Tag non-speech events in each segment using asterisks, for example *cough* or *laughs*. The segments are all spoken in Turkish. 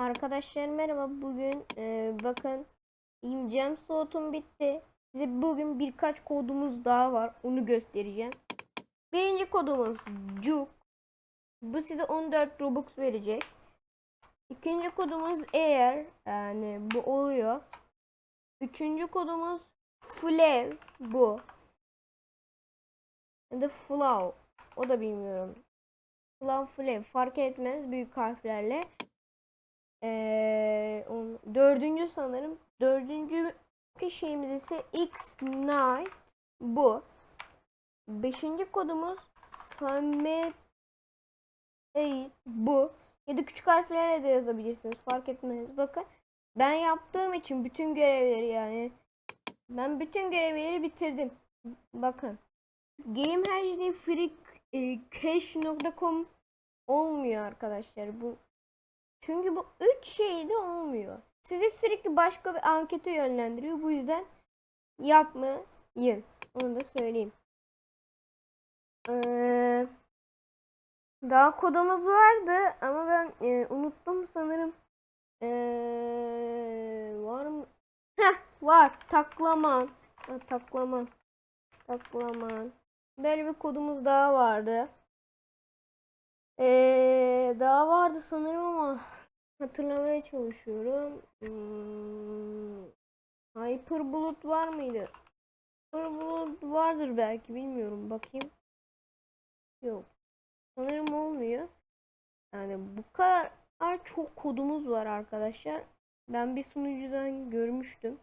Arkadaşlar merhaba. Bugün e, bakın imcem soğutum bitti. Size bugün birkaç kodumuz daha var. Onu göstereceğim. Birinci kodumuz CUK. Bu size 14 Robux verecek. İkinci kodumuz Air. Yani bu oluyor. Üçüncü kodumuz Flav. Bu. Ya da Flow. O da bilmiyorum. Flav Flav fark etmez büyük harflerle. Ee, on, dördüncü sanırım. Dördüncü şeyimiz ise X Night bu. Beşinci kodumuz Samet Eight bu. Ya da küçük harflerle de yazabilirsiniz. Fark etmez. Bakın. Ben yaptığım için bütün görevleri yani ben bütün görevleri bitirdim. Bakın. GameHDFreeCash.com olmuyor arkadaşlar. Bu çünkü bu üç şey de olmuyor. Sizi sürekli başka bir ankete yönlendiriyor. Bu yüzden yapmayın. Onu da söyleyeyim. Ee, daha kodumuz vardı ama ben e, unuttum sanırım. Ee, var mı? Heh, var. Taklaman. Ha, taklaman. Taklaman. Böyle bir kodumuz daha vardı. Ee, daha vardı sanırım ama hatırlamaya çalışıyorum. Hmm, Hyper Bulut var mıydı? Hyper Bulut vardır belki bilmiyorum. Bakayım. Yok. Sanırım olmuyor. Yani bu kadar çok kodumuz var arkadaşlar. Ben bir sunucudan görmüştüm.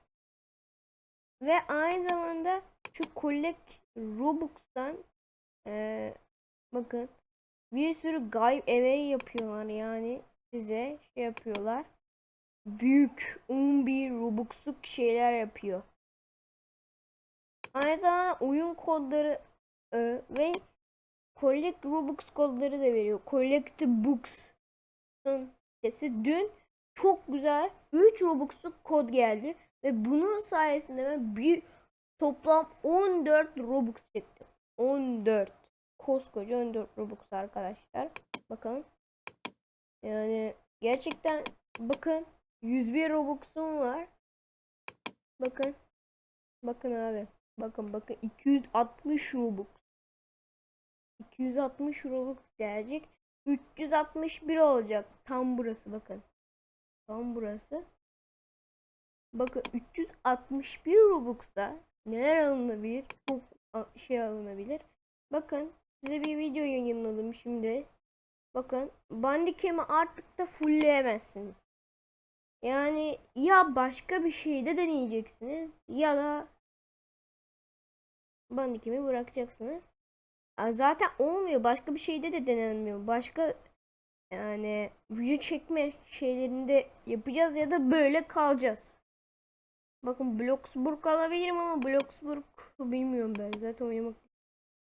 Ve aynı zamanda şu Collect Robux'tan ee, bakın bir sürü gayb eve yapıyorlar yani size şey yapıyorlar. Büyük 11 Robux'luk şeyler yapıyor. Aynı zamanda oyun kodları e, ve Collect Robux kodları da veriyor. Collect Books'un sesi dün çok güzel 3 Robux'luk kod geldi ve bunun sayesinde ben bir toplam 14 Robux çektim. 14 koskoca 14 Robux arkadaşlar. Bakın. Yani gerçekten bakın 101 Robux'um var. Bakın. Bakın abi. Bakın bakın 260 Robux. 260 Robux gelecek. 361 olacak. Tam burası bakın. Tam burası. Bakın 361 Robux'ta neler alınabilir? Çok şey alınabilir. Bakın size bir video yayınladım şimdi. Bakın bandikemi artık da fullleyemezsiniz. Yani ya başka bir şeyde deneyeceksiniz ya da bandikemi bırakacaksınız. Zaten olmuyor. Başka bir şeyde de denenmiyor. Başka yani video çekme şeylerinde yapacağız ya da böyle kalacağız. Bakın Bloxburg alabilirim ama Bloxburg bilmiyorum ben. Zaten oynamak.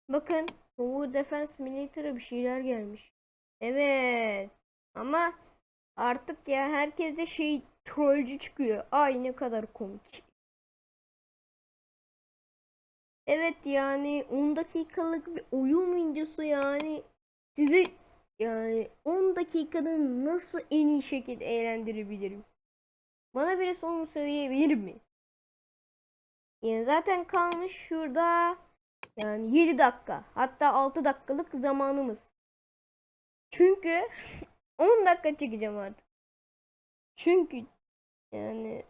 Bakın Tower Defense Simulator'a bir şeyler gelmiş. Evet. Ama artık ya herkes de şey trollcü çıkıyor. Ay ne kadar komik. Evet yani 10 dakikalık bir oyun videosu yani sizi yani 10 dakikada nasıl en iyi şekilde eğlendirebilirim? Bana birisi onu söyleyebilir mi? Yani zaten kalmış şurada yani 7 dakika hatta 6 dakikalık zamanımız. Çünkü *laughs* 10 dakika çekeceğim artık. Çünkü yani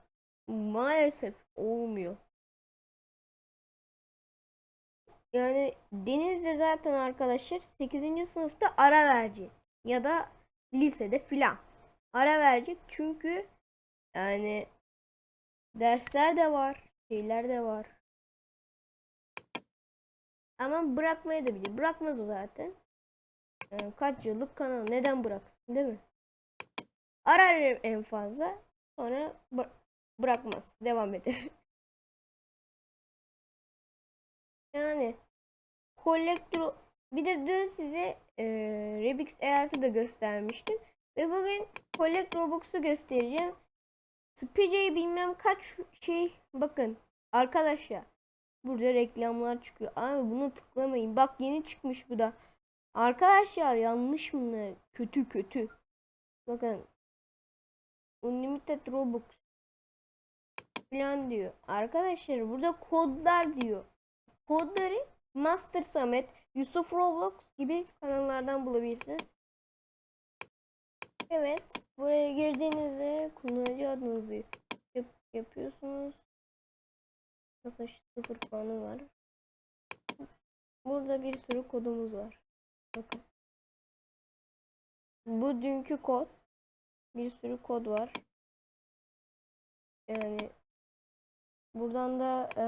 maalesef olmuyor. Yani Deniz'de zaten arkadaşlar 8. sınıfta ara verecek. Ya da lisede filan. Ara verecek çünkü yani dersler de var. Şeyler de var. Ama bırakmaya da bilir. Bırakmaz o zaten. Yani kaç yıllık kanal neden bıraksın değil mi? Arar en fazla. Sonra bı bırakmaz. Devam eder. *laughs* yani kolektör bir de dün size e, Rebix Earth'ı da göstermiştim. Ve bugün Collect Robux'u göstereceğim. Spija'yı bilmem kaç şey bakın arkadaşlar burada reklamlar çıkıyor. Abi bunu tıklamayın. Bak yeni çıkmış bu da. Arkadaşlar yanlış mı? Kötü kötü. Bakın Unlimited Robux falan diyor. Arkadaşlar burada kodlar diyor. Kodları Master Samet, Yusuf Roblox gibi kanallardan bulabilirsiniz. Evet. Buraya girdiğinizde kullanıcı adınızı yap- yapıyorsunuz. Yaklaşık sıfır puanı var. Burada bir sürü kodumuz var. Bakın. Bu dünkü kod. Bir sürü kod var. Yani buradan da e,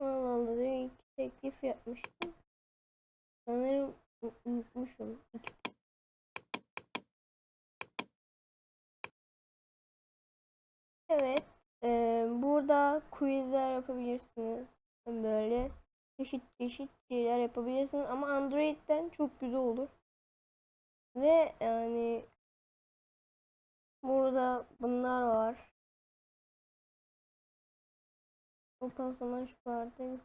iki teklif yapmıştım. Sanırım unutmuşum. Evet. eee, burada quizler yapabilirsiniz. Böyle çeşit çeşit şeyler yapabilirsiniz ama Android'den çok güzel olur. Ve yani burada bunlar var. Open Smash Party.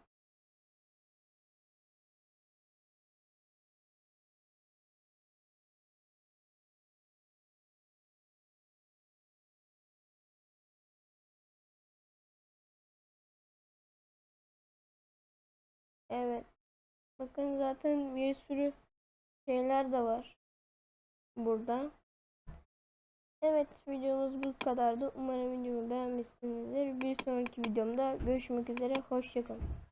Evet. Bakın zaten bir sürü şeyler de var. Burada. Evet videomuz bu kadardı. Umarım videomu beğenmişsinizdir. Bir sonraki videomda görüşmek üzere. Hoşçakalın.